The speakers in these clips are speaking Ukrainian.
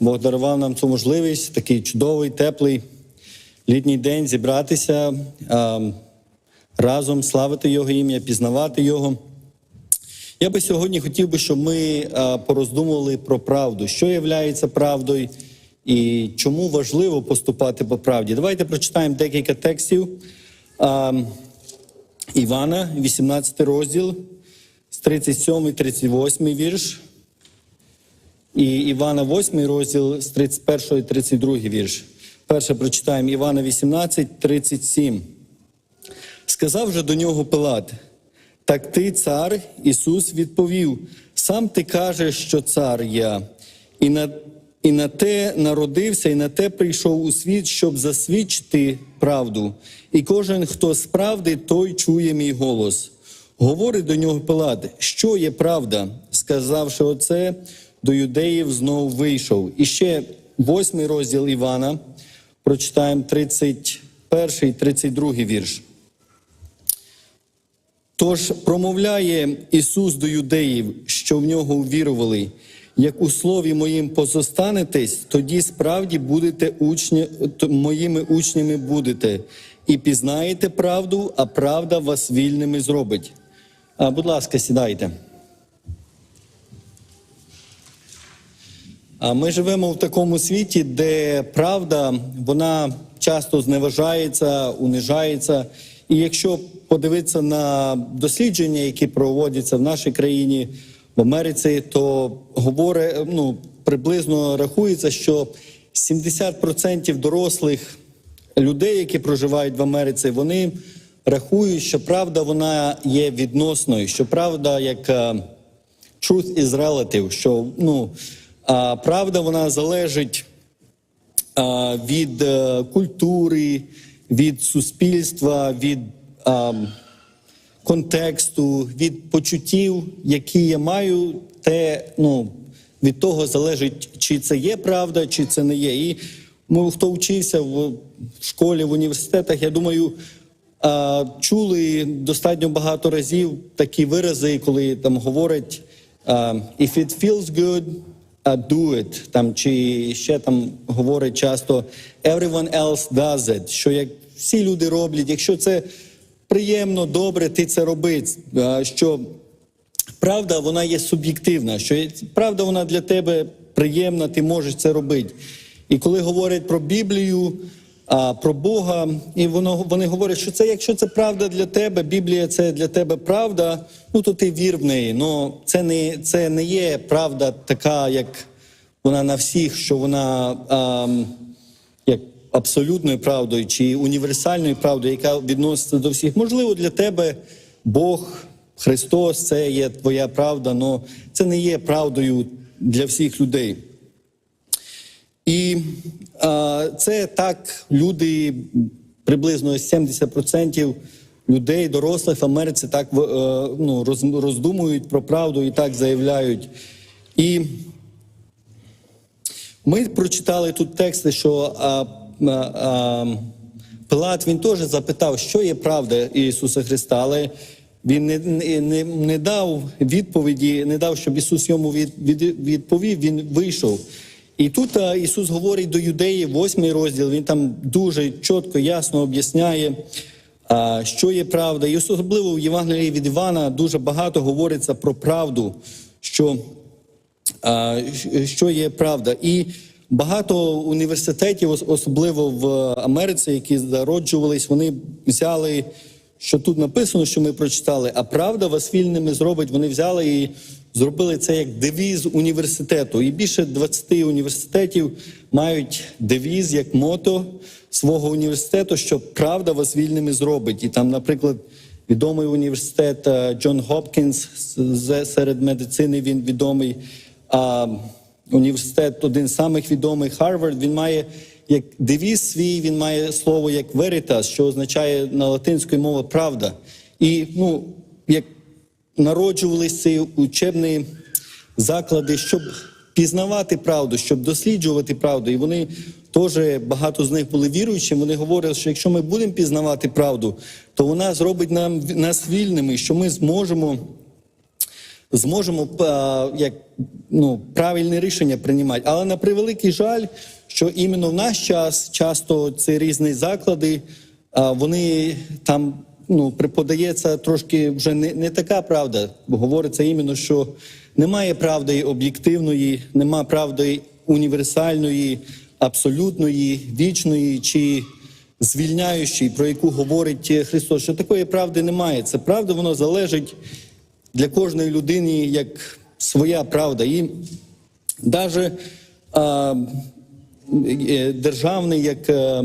Бог дарував нам цю можливість, такий чудовий, теплий літній день зібратися разом, славити Його ім'я, пізнавати Його. Я би сьогодні хотів би, щоб ми пороздумували про правду, що є правдою і чому важливо поступати по правді. Давайте прочитаємо декілька текстів. Івана, 18 розділ, з 37 38 вірш. І Івана 8 розділ з 31 32 вірш. Перше прочитаємо Івана 18, 37. Сказав же до нього Пилат, так ти цар, Ісус відповів, сам ти кажеш, що цар я, і на, і на те народився, і на те прийшов у світ, щоб засвідчити правду. І кожен, хто з правди, той чує мій голос. Говорить до нього Пилат, що є правда, сказавши оце, до юдеїв знову вийшов. І ще восьмий розділ Івана, прочитаємо 31, 32 вірш. Тож промовляє Ісус до юдеїв, що в нього увірували. Як у слові моїм позостанетесь, тоді справді будете учні, моїми учнями будете, і пізнаєте правду, а правда вас вільними зробить. А, будь ласка, сідайте. Ми живемо в такому світі, де правда вона часто зневажається, унижається. І якщо подивитися на дослідження, які проводяться в нашій країні, в Америці, то говорить, ну, приблизно рахується, що 70% дорослих людей, які проживають в Америці, вони рахують, що правда вона є відносною, що правда як. е, truth is relative, що ну, а, правда вона залежить від е, культури, від суспільства, від контексту, від почуттів, які я маю, те ну, від того залежить, чи це є правда, чи це не є. І ми, хто вчився в школі, в університетах, я думаю, чули достатньо багато разів такі вирази, коли там говорять «if it feels good, do it», там, чи ще там говорять часто «everyone else does it», що як всі люди роблять, якщо це приємно, добре, ти це роби, що правда вона є суб'єктивна, що правда вона для тебе приємна, ти можеш це робити. І коли говорять про Біблію, а, про Бога, і воно вони говорять, що це якщо це правда для тебе, Біблія це для тебе правда, ну то ти вір в неї. Ну це не це не є правда така, як вона на всіх, що вона а, як абсолютною правдою чи універсальною правдою, яка відноситься до всіх. Можливо, для тебе Бог, Христос, це є твоя правда, але це не є правдою для всіх людей. І це так люди, приблизно 70% людей, дорослих в Америці, так е, ну, роздумують про правду і так заявляють. І ми прочитали тут тексти, що а, а, а, Пилат він теж запитав, що є правда Ісуса Христа, але він не, не, не дав відповіді, не дав, щоб Ісус йому від, від, відповів. Він вийшов. І тут а, Ісус говорить до юдеїв, восьмий розділ. Він там дуже чітко, ясно об'ясняє, що є правда. І особливо в Євангелії від Івана дуже багато говориться про правду, що що є правда. І багато університетів, особливо в Америці, які зароджувались, вони взяли, що тут написано, що ми прочитали, а правда вас вільними зробить. Вони взяли і зробили це як девіз університету. І більше 20 університетів мають девіз як мото свого університету, що правда вас вільними зробить. І там, наприклад, відомий університет е, Джон Хопкінс серед медицини він відомий. А університет, один з самих відомих Харвард, він має як девіз свій, він має слово як veritas, що означає на латинської мови правда. І ну, як народжувалися ці учебні заклади, щоб пізнавати правду, щоб досліджувати правду. І вони теж багато з них були віруючими. Вони говорили, що якщо ми будемо пізнавати правду, то вона зробить нам нас вільними, що ми зможемо зможемо як ну, правильне рішення приймати. Але на превеликий жаль, що іменно в наш час часто ці різні заклади, вони там ну, преподається трошки вже не, не така правда. Бо говориться іменно, що немає правди об'єктивної, немає правди універсальної, абсолютної, вічної чи звільняючої, про яку говорить Христос. Що такої правди немає. Це правда, воно залежить для кожної людини як своя правда. І навіть е, державні як е,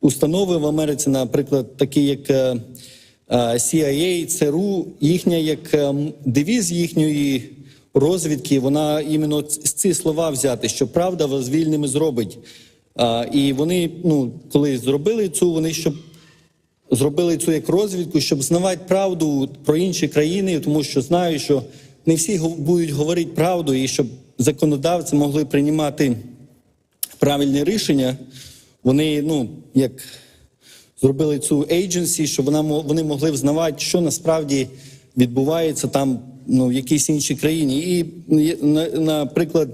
установи в Америці, наприклад, такі як е, CIA, ЦРУ, їхня як е, девіз їхньої розвідки, вона іменно ц- ці слова взяти, що правда вас вільними зробить. І вони, ну, коли зробили цю, вони щоб зробили цю як розвідку, щоб знавати правду про інші країни, тому що знають, що не всі будуть говорити правду, і щоб законодавці могли приймати правильне рішення. Вони, ну, як зробили цю agency, щоб вона вони могли взнавати, що насправді відбувається там ну, в якійсь іншій країні. І, наприклад,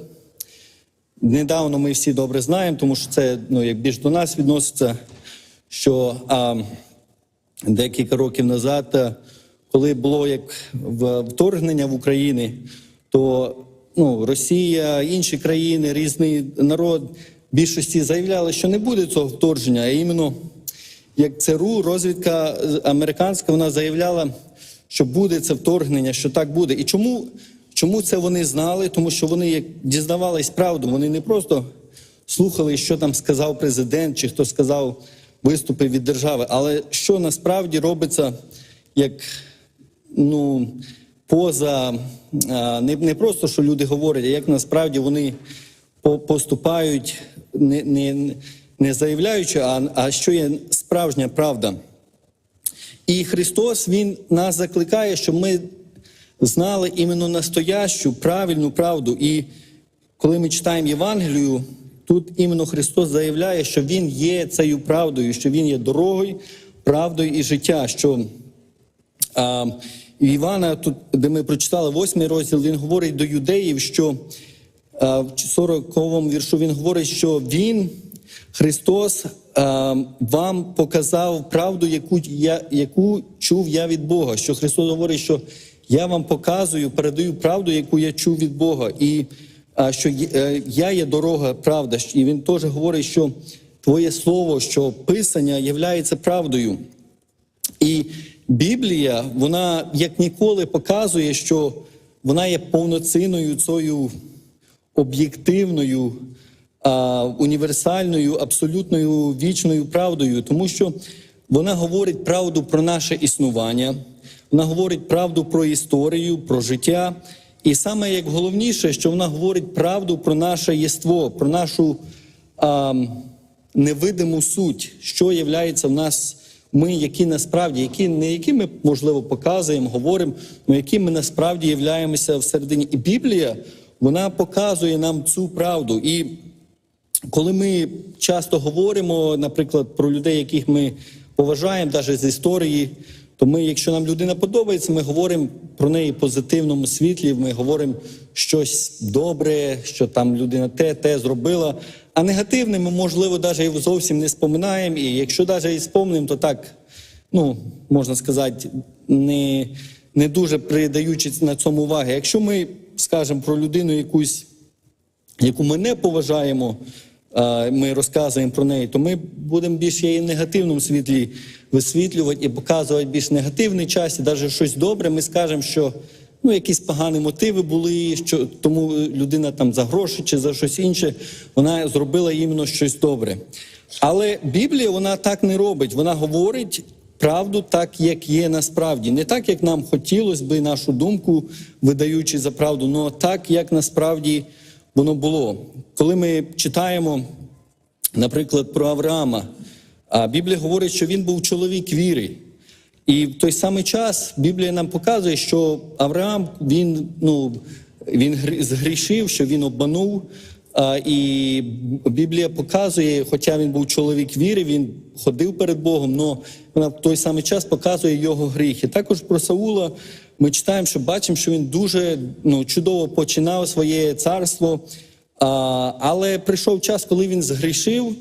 недавно ми всі добре знаємо, тому що це ну, як більш до нас відноситься, що а, декілька років назад, е, коли було як вторгнення в Україну, то ну, Росія, інші країни, різний народ більшості заявляли, що не буде цього вторгнення, а іменно як ЦРУ, розвідка американська, вона заявляла, що буде це вторгнення, що так буде. І чому, чому це вони знали? Тому що вони як дізнавались правду, вони не просто слухали, що там сказав президент, чи хто сказав виступи від держави, але що насправді робиться як ну, поза не, не просто, що люди говорять, а як насправді вони поступають, не, не, не заявляючи, а, а що є справжня правда. І Христос Він нас закликає, щоб ми знали іменно настоящу, правильну правду. І коли ми читаємо Євангелію, тут іменно Христос заявляє, що Він є цією правдою, що Він є дорогою, правдою і життя. Що а, Івана, тут, де ми прочитали восьмий розділ, він говорить до юдеїв, що а, в 40-му віршу він говорить, що Він, Христос, вам показав правду, яку я, яку чув я від Бога. Що Христос говорить, що я вам показую, передаю правду, яку я чув від Бога. І що е, я є дорога, правда. І він теж говорить, що Твоє слово, що Писання являється правдою. І Біблія, вона як ніколи показує, що вона є повноцінною цією об'єктивною, а, універсальною, абсолютною вічною правдою, тому що вона говорить правду про наше існування, вона говорить правду про історію, про життя. І саме як головніше, що вона говорить правду про наше єство, про нашу а, невидиму суть, що являється в нас ми, які насправді, які не які ми можливо показуємо, говоримо, але які ми насправді являємося всередині. І Біблія вона показує нам цю правду. І коли ми часто говоримо, наприклад, про людей, яких ми поважаємо, навіть з історії, то ми, якщо нам людина подобається, ми говоримо про неї в позитивному світлі. Ми говоримо щось добре, що там людина те, те зробила. А негативне ми, можливо, навіть і зовсім не споминаємо. І якщо навіть і спомнимо, то так, ну можна сказати, не, не дуже придаючи на цьому уваги. Якщо ми скажемо про людину якусь яку ми не поважаємо, ми розказуємо про неї, то ми будемо більш її в негативному світлі висвітлювати і показувати більш негативний час, і навіть щось добре, ми скажемо, що ну, якісь погані мотиви були, що тому людина там за гроші чи за щось інше, вона зробила іменно щось добре. Але Біблія вона так не робить. Вона говорить правду так, як є насправді, не так, як нам хотілося би нашу думку, видаючи за правду, але так, як насправді воно було. Коли ми читаємо, наприклад, про Авраама, Біблія говорить, що він був чоловік віри. І в той самий час Біблія нам показує, що Авраам він, ну, він згрішив, що він обманув. І Біблія показує, хоча він був чоловік віри, він ходив перед Богом, але вона в той самий час показує його гріх. І також про Саула ми читаємо, що бачимо, що він дуже ну, чудово починав своє царство. А, але прийшов час, коли він згрішив,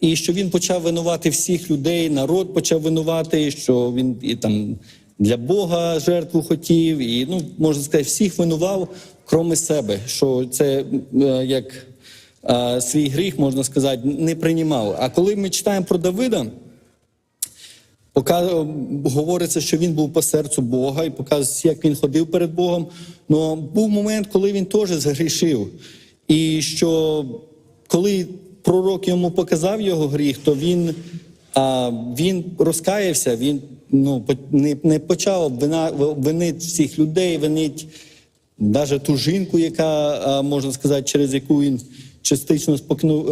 і що він почав винувати всіх людей, народ почав винувати, що він і там для Бога жертву хотів, і ну можна сказати, всіх винував, кроме себе. Що це е, як свій гріх, можна сказати, не приймав. А коли ми читаємо про Давида. Пока говориться, що він був по серцю Бога і показується, як він ходив перед Богом. Но був момент, коли він теж згрішив. І що коли пророк йому показав його гріх, то він, а, він розкаявся, він ну, не, не почав винити всіх людей, винить навіть ту жінку, яка, можна сказати, через яку він частично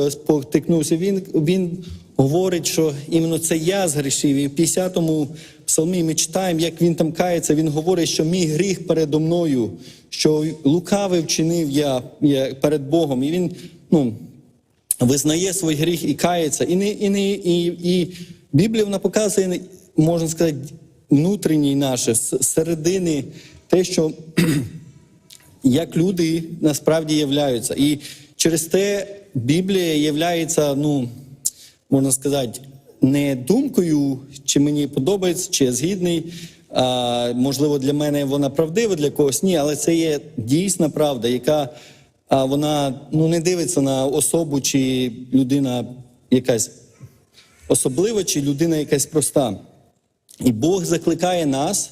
е, спотикнувся. Він, він говорить, що іменно це я згрішив. І в 50-му псалмі ми читаємо, як він там кається. Він говорить, що мій гріх передо мною, що лукавий вчинив я, перед Богом. І він ну, визнає свій гріх і кається. І, не, і, не, і, і Біблія вона показує, можна сказати, внутрішній наше, середини, те, що як люди насправді являються. І через те Біблія являється, ну, можна сказати, не думкою, чи мені подобається, чи я згідний. А, можливо, для мене вона правдива, для когось ні, але це є дійсна правда, яка а, вона ну, не дивиться на особу, чи людина якась особлива, чи людина якась проста. І Бог закликає нас,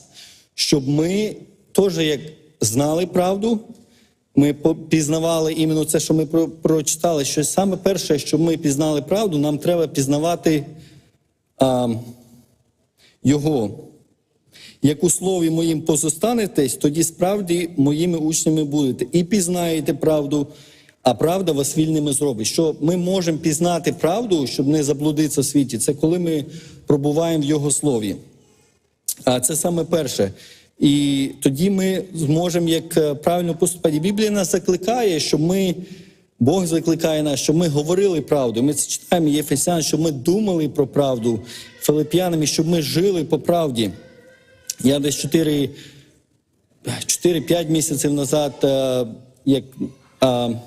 щоб ми теж як знали правду, ми пізнавали іменно це, що ми про- прочитали. Що саме перше, щоб ми пізнали правду, нам треба пізнавати а, Його. Як у слові моїм позостанетесь, тоді справді моїми учнями будете. І пізнаєте правду, а правда вас вільними зробить. Що ми можемо пізнати правду, щоб не заблудитися в світі, це коли ми пробуваємо в Його слові. А це саме перше. І тоді ми зможемо як е, правильно поступати. Біблія нас закликає, щоб ми, Бог закликає нас, щоб ми говорили правду. Ми це читаємо Єфесян, щоб ми думали про правду Филип'янами, щоб ми жили по правді. Я десь 4, 4-5 місяців назад, е, як е,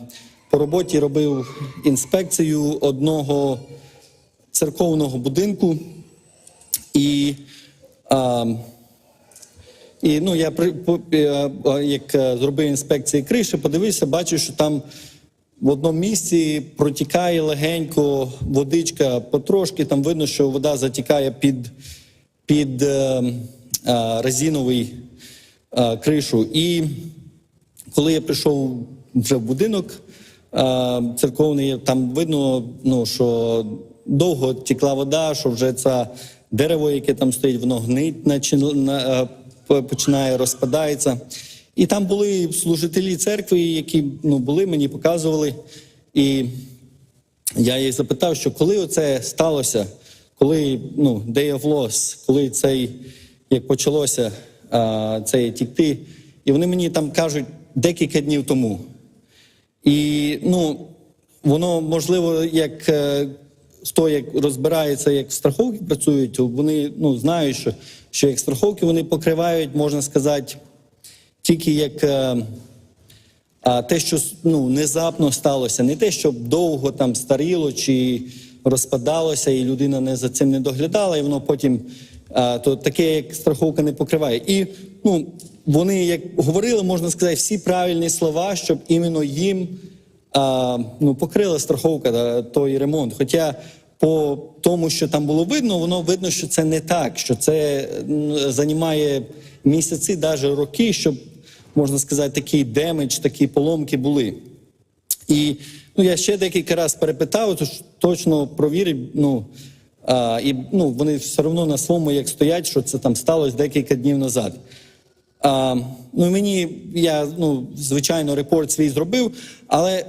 по роботі робив інспекцію одного церковного будинку. І і ну, я при- по- е, е, як е, зробив інспекції криші, подивився, бачу, що там в одному місці протікає легенько водичка потрошки. Там видно, що вода затікає під, під резиновий кришу. І коли я прийшов вже в будинок церковний, там видно, ну, що довго тікла вода, що вже це дерево, яке там стоїть, воно гнить, на- починає розпадається. І там були служителі церкви, які ну, були, мені показували. І я їх запитав, що коли оце сталося, коли ну, Day of Loss, коли цей, як почалося а, це тікти, і вони мені там кажуть декілька днів тому. І ну, воно можливо, як е, хто як розбирається, як страховки працюють, вони ну, знають, що, що як страховки вони покривають, можна сказати, тільки як. е, а те, що ну, внезапно сталося, не те, що довго там старіло чи розпадалося, і людина не за цим не доглядала, і воно потім а, то таке, як страховка не покриває. І ну, вони, як говорили, можна сказати, всі правильні слова, щоб іменно їм а, ну, покрила страховка той ремонт. Хоча по тому, що там було видно, воно видно, що це не так, що це займає місяці, навіть роки, щоб можна сказати, такий демедж, такі поломки були. І ну, я ще декілька разів перепитав, тож точно провірив. Ну, а, і ну, вони все одно на своєму як стоять, що це там сталося декілька днів назад. А, ну, мені я, ну, звичайно, репорт свій зробив, але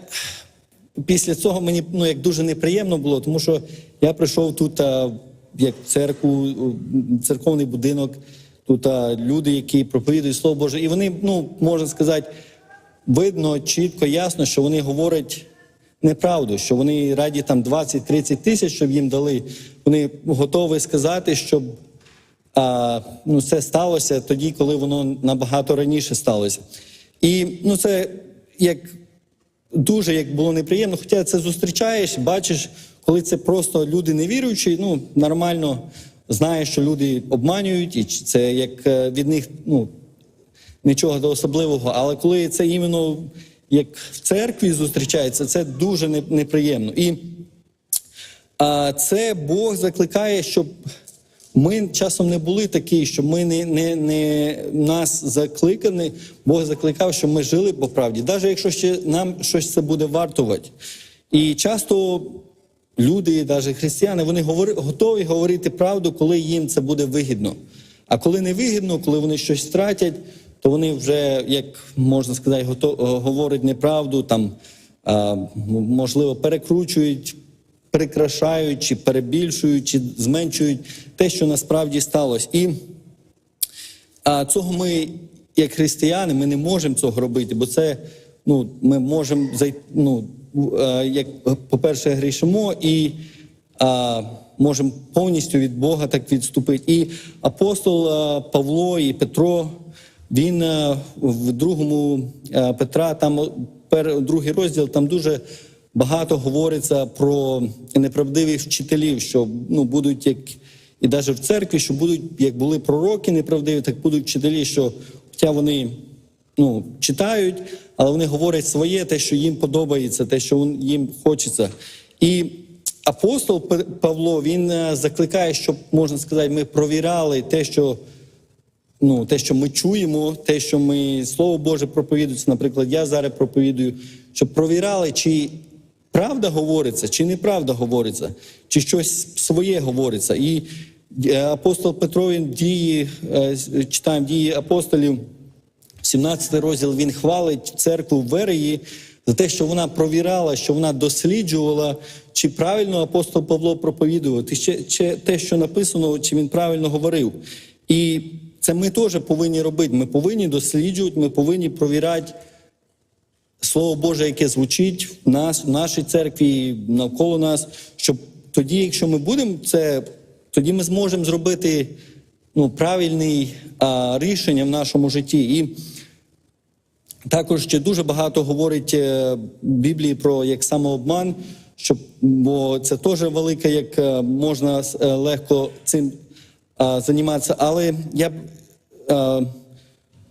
після цього мені ну, як дуже неприємно було, тому що я прийшов тут а, як церкву, церковний будинок, тут а, люди, які проповідують Слово Боже, і вони, ну, можна сказати, видно чітко, ясно, що вони говорять неправду, що вони раді там 20-30 тисяч, щоб їм дали. Вони готові сказати, щоб а, ну, це сталося тоді, коли воно набагато раніше сталося. І ну, це як дуже як було неприємно, хоча це зустрічаєш, бачиш, коли це просто люди невіруючі, ну нормально знаєш, що люди обманюють, і це як е, від них ну, нічого особливого. Але коли це іменно як в церкві зустрічається, це дуже неприємно. І а це Бог закликає, щоб ми часом не були такі, щоб ми не, не, не нас закликані. Бог закликав, щоб ми жили по правді, навіть якщо ще нам щось це буде вартувати. І часто люди, навіть християни, вони говори, готові говорити правду, коли їм це буде вигідно. А коли не вигідно, коли вони щось втратять, то вони вже, як можна сказати, гото- говорять неправду, там а, можливо перекручують прикрашають, чи перебільшують, чи зменшують те, що насправді сталося. І а, цього ми, як християни, ми не можемо цього робити, бо це ну, ми можемо ну, е, як, по-перше, грішимо і а, можемо повністю від Бога так відступити. І апостол а, Павло і Петро. Він е, в другому е, Петра, там другий розділ, там дуже багато говориться про неправдивих вчителів, що ну, будуть як і навіть в церкві, що будуть, як були пророки неправдиві, так будуть вчителі, що хоча вони ну, читають, але вони говорять своє, те, що їм подобається, те, що їм хочеться. І апостол Павло він е, закликає, щоб можна сказати, ми провіряли те, що ну, те, що ми чуємо, те, що ми Слово Боже проповідується, наприклад, я зараз проповідую, щоб провіряли, чи правда говориться, чи неправда говориться, чи щось своє говориться. І е, апостол Петро він дії, е, читаємо дії апостолів, 17 розділ він хвалить церкву в Вереї за те, що вона провірала, що вона досліджувала, чи правильно апостол Павло проповідував, чи, чи те, що написано, чи він правильно говорив. І це ми теж повинні робити. Ми повинні досліджувати, ми повинні провіряти Слово Боже, яке звучить в нас, в нашій церкві, навколо нас, щоб тоді, якщо ми будемо це, тоді ми зможемо зробити ну, правильне рішення в нашому житті. І також ще дуже багато говорить е, Біблії про як самообман, щоб, бо це теж велике, як е, можна е, легко цим е, займатися. Але я е,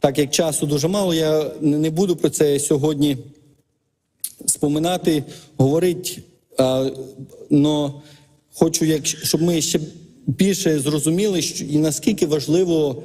так як часу дуже мало, я не буду про це сьогодні споминати, говорити, але хочу, як, щоб ми ще більше зрозуміли, що і наскільки важливо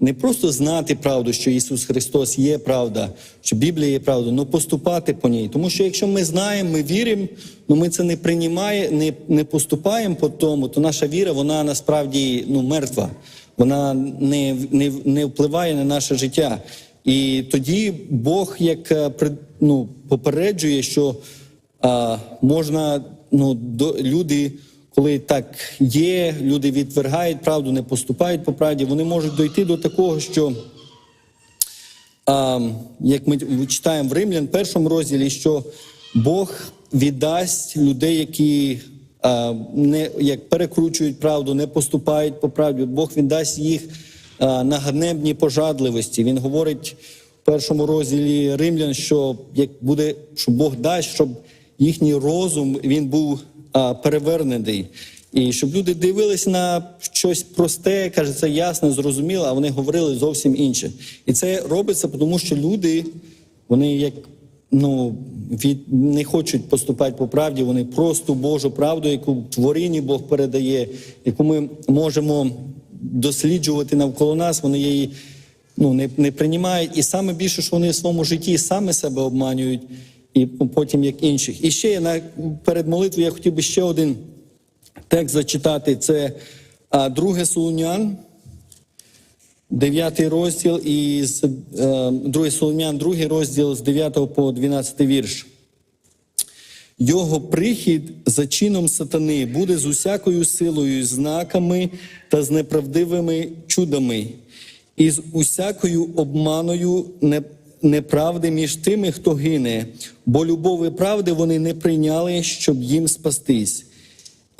не просто знати правду, що Ісус Христос є правда, що Біблія є правда, але поступати по ній. Тому що якщо ми знаємо, ми віримо, але ми це не приймаємо, не, не поступаємо по тому, то наша віра, вона насправді ну, мертва. Вона не, не, не впливає на наше життя. І тоді Бог як е, ну, попереджує, що а, можна ну, до, люди, коли так є, люди відвергають правду, не поступають по правді, вони можуть дойти до такого, що, а, як ми читаємо в Римлян, першому розділі, що Бог віддасть людей, які не як перекручують правду, не поступають по правді. Бог віддасть їх а, на ганебні пожадливості. Він говорить в першому розділі Римлян, що як буде, що Бог дасть, щоб їхній розум він був перевернений. І щоб люди дивились на щось просте, каже, це ясно, зрозуміло, а вони говорили зовсім інше. І це робиться, тому що люди, вони як ну, від, не хочуть поступати по правді, вони просто Божу правду, яку в Бог передає, яку ми можемо досліджувати навколо нас, вони її ну, не, не приймають. І саме більше, що вони в своєму житті саме себе обманюють, і потім як інших. І ще я на, перед молитвою я хотів би ще один текст зачитати. Це друге Солунян, 9 розділ і з е, друге Солом'ян, другий розділ з 9 по 12 вірш. Його прихід за чином сатани буде з усякою силою, знаками та з неправдивими чудами, і з усякою обманою неправди між тими, хто гине, бо любови правди вони не прийняли, щоб їм спастись.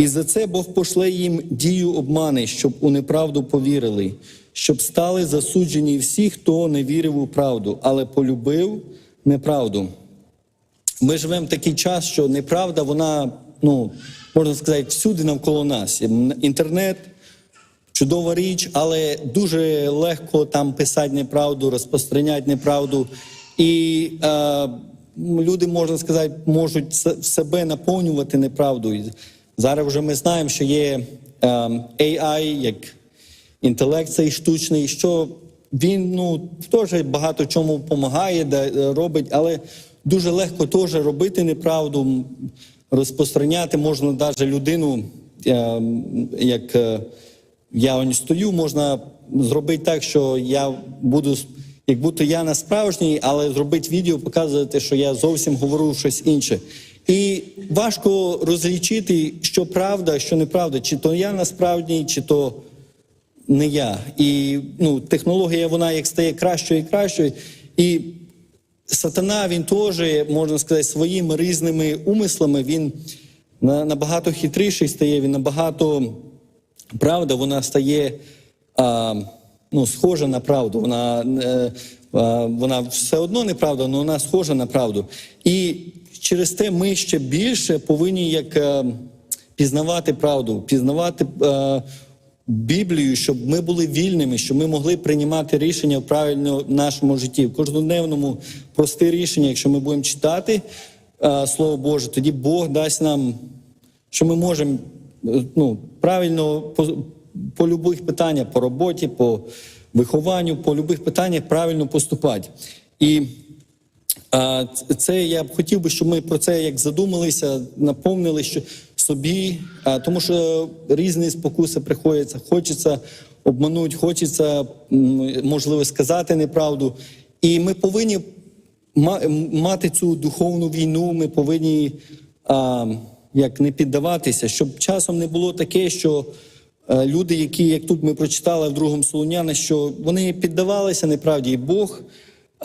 І за це Бог пошле їм дію обмани, щоб у неправду повірили, щоб стали засуджені всі, хто не вірив у правду, але полюбив неправду. Ми живемо в такий час, що неправда, вона, ну, можна сказати, всюди навколо нас. Інтернет чудова річ, але дуже легко там писати неправду, розпространяти неправду. І е, люди, можна сказати, можуть себе наповнювати неправду. Зараз вже ми знаємо, що є е, AI, як інтелект цей штучний, що він ну, теж багато чому допомагає, е, робить, але дуже легко теж робити неправду, розпространяти можна навіть людину, е, як е, я ось стою, можна зробити так, що я буду, як будто я не справжній, але зробити відео, показувати, що я зовсім говорю щось інше. І важко розлічити, що правда, що неправда, чи то я насправді, чи то не я. І ну, технологія вона як стає кращою і кращою. І сатана він теж, можна сказати, своїми різними умислами він набагато хитріший стає, він набагато правда, вона стає а, ну, схожа на правду. Вона, е, а, вона все одно неправда, але вона схожа на правду. І через те ми ще більше повинні як е, пізнавати правду, пізнавати е, Біблію, щоб ми були вільними, щоб ми могли приймати рішення правильно в нашому житті, в кожнодневному просте рішення. Якщо ми будемо читати е, Слово Боже, тоді Бог дасть нам що ми можемо е, ну, правильно по, по любих питаннях, по роботі, по вихованню, по любих питаннях правильно поступати. І це я б хотів би, щоб ми про це як задумалися, наповнили що собі, тому що різні спокуси приходяться. Хочеться обманути, хочеться можливо сказати неправду. І ми повинні мати цю духовну війну. Ми повинні як не піддаватися, щоб часом не було таке, що люди, які, як тут ми прочитали в другому Солоняна, що вони піддавалися неправді, і Бог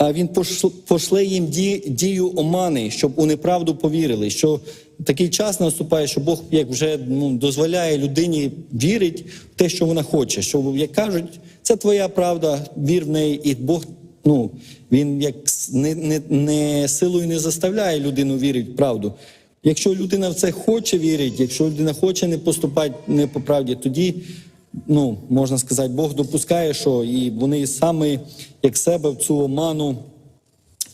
він пошл- пошле їм ді- дію омани, щоб у неправду повірили. Що такий час наступає, що Бог як вже ну, дозволяє людині вірити в те, що вона хоче. Що як кажуть, це твоя правда, вір в неї, і Бог. Ну він як не, не, не силою не заставляє людину вірити в правду. Якщо людина в це хоче вірити, якщо людина хоче не поступати не по правді, тоді ну можна сказати, Бог допускає, що і вони саме як себе в цю оману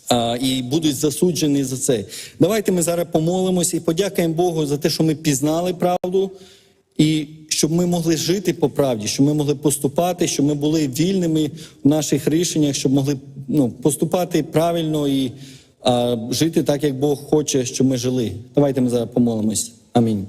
а, і будуть засуджені за це. Давайте ми зараз помолимось і подякуємо Богу за те, що ми пізнали правду, і щоб ми могли жити по правді, щоб ми могли поступати, щоб ми були вільними в наших рішеннях, щоб могли ну, поступати правильно і а, жити так, як Бог хоче, щоб ми жили. Давайте ми зараз помолимось. Амінь.